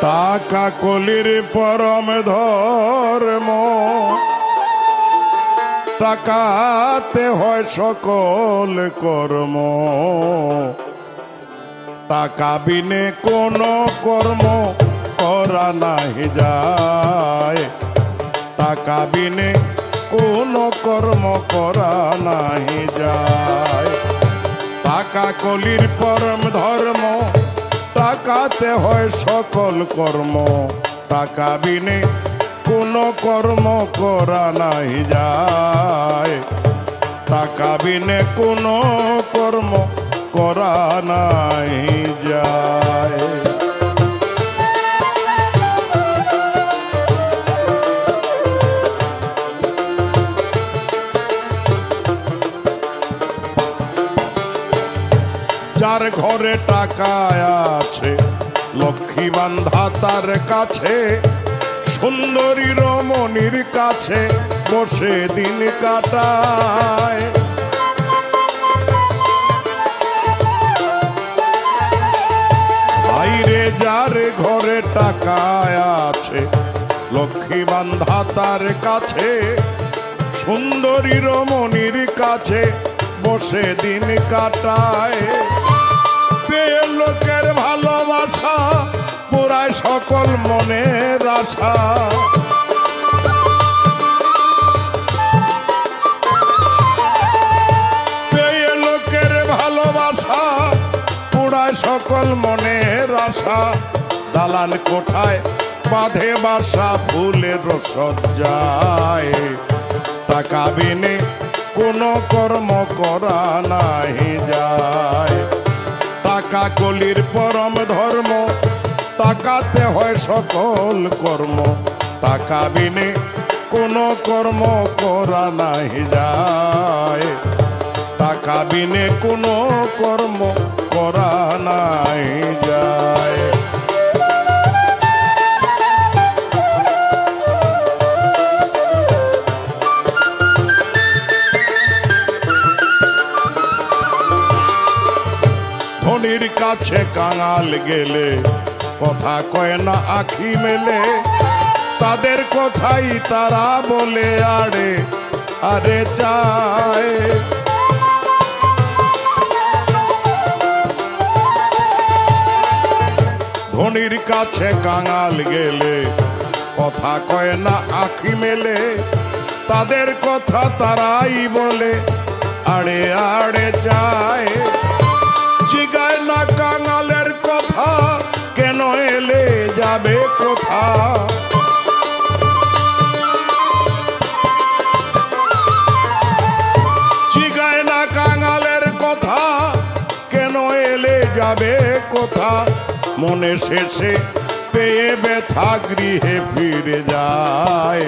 টাকা কলির পরম ধর্ম। টাকাতে হয় সকল কর্ম। টাকা বিনে কোন কর্ম করা নাহি যায়। টাকা বিনে কোন কর্ম করা নাহি যায়। টাকা কলির পরম ধর্ম টাকাতে হয় সকল কর্ম। টাকা বিনে কোনো কর্ম করা নাই যায়। টাকা বিনে কোনো কর্ম করা নাই যায়। যার ঘরে টাকা আছে, লক্ষ্মী বান্ধা তার কাছে, সুন্দরী রমণীর কাছে বসে দিন কাটায়। বাইরে যার ঘরে টাকা আছে, লক্ষ্মী বান্ধা তার কাছে, সুন্দরী রমণীর কাছে বসে দিন কাটায়। পেয়ে লোকের ভালোবাসা পুরায় সকল মনের আশা। পেয়ে লোকের ভালোবাসা পুরায় সকল মনের আশা। দালান কোঠায় বাঁধে বাসা ফুলের সজ্জায় টাকা বিনে কোনো কর্ম করা নাই যায়। টাকা কলির পরম ধর্ম, টাকাতে হয় সকল কর্ম। টাকা বিনে কোনো কর্ম করা নাই যায়। টাকা বিনে কোনো কর্ম করা নাই যায়। ধনির কাছে কাঙাল গেলে, কথা কয় না আখি মেলে। তাদের কথাই তারা বলে আড়ে আরে চায় ধনির কাছে কাঙাল গেলে, কথা কয় না আখি মেলে। তাদের কথা তারাই বলে আড়ে আড়ে চায় মনে শেষে পেয়ে ব্যথা গৃহে ফিরে যায়।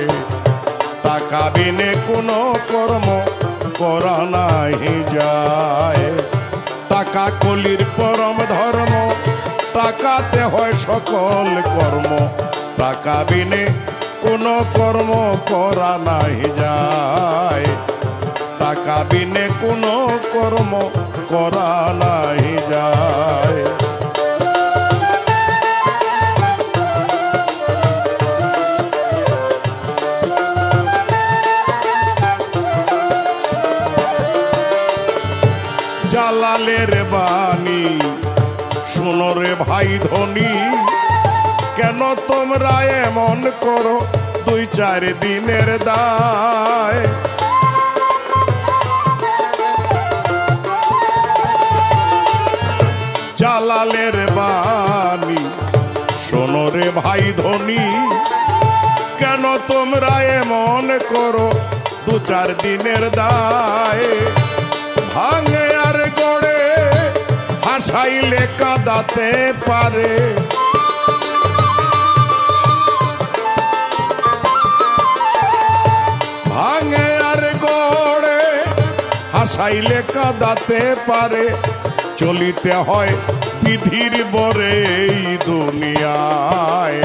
টাকা বিনে কোনো কর্ম করা নাই যায়। টাকা কলির পরম টাকাতে হয় সকল কর্ম। টাকা বিনে কোনো কর্ম করা নাই যায়। টাকা বিনে কোনো কর্ম করা নাই যায়। জালালের বাণী শোনো রে ভাই ধনী, কেন তোমরা এমন করো দুই চার দিনের দায়? জালালের বাণী শোনো রে ভাই ধনী, কেন তোমরা এমন করো দু চার দিনের দায়? ভাঙে আর হাসাইলে কাদাতে পারে। ভাঙে আর গড়ে, হাসাইলে কাদাতে পারে। চলিতে হয় বিধির বরে দুনিয়ায়।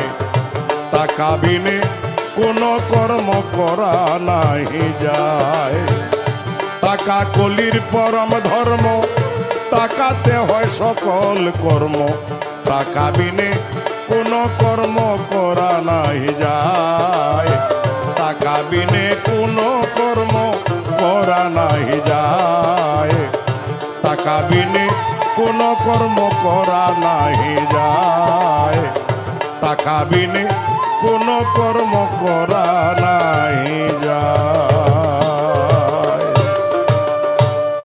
টাকা বিনে কোনো কর্ম করা নাই যায়। টাকা কলির পরম ধর্ম টাকাতে হয় সকল কর্ম। টাকা বিনে কোনো কর্ম করা নাই যায়। টাকা বিনে কোনো কর্ম করা নাই যায়। টাকা বিনে কোনো কর্ম করা নাই যায়। টাকা বিনে কোনো কর্ম করা নাই যায়।